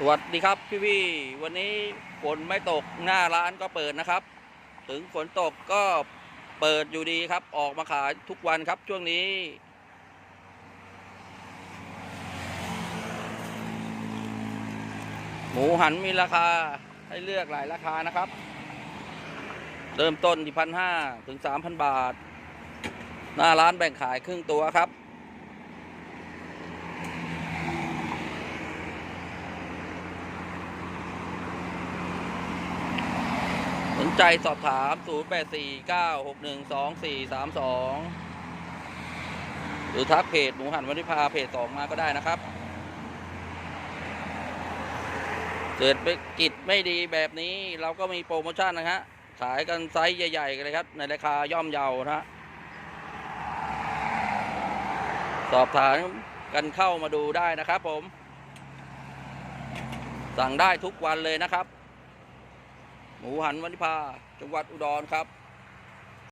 สวัสดีครับพี่พี่วันนี้ฝนไม่ตกหน้าร้านก็เปิดนะครับ ถึงฝนตกก็เปิดอยู่ดีครับ ออกมาขายทุกวันครับช่วงนี้ หมูหันมีราคาให้เลือกหลายราคานะครับ เริ่มต้นที่พันห้าถึงสามพันบาท หน้าร้านแบ่งขายครึ่งตัวครับ นใจสอบถาม 0849612432 หรือทักเพจหมูหันวันนิพาเพจ2มาก็ได้นะครับ เกิดไปกิจไม่ดีแบบนี้เราก็มีโปรโมชั่นนะฮะ ขายกันไซส์ใหญ่ๆกันเลยครับ ในราคาย่อมเยานะฮะ สอบถามกันเข้ามาดูได้นะครับผม สั่งได้ทุกวันเลยนะครับ หมูหันวันิพาจังหวัดอุดรครับ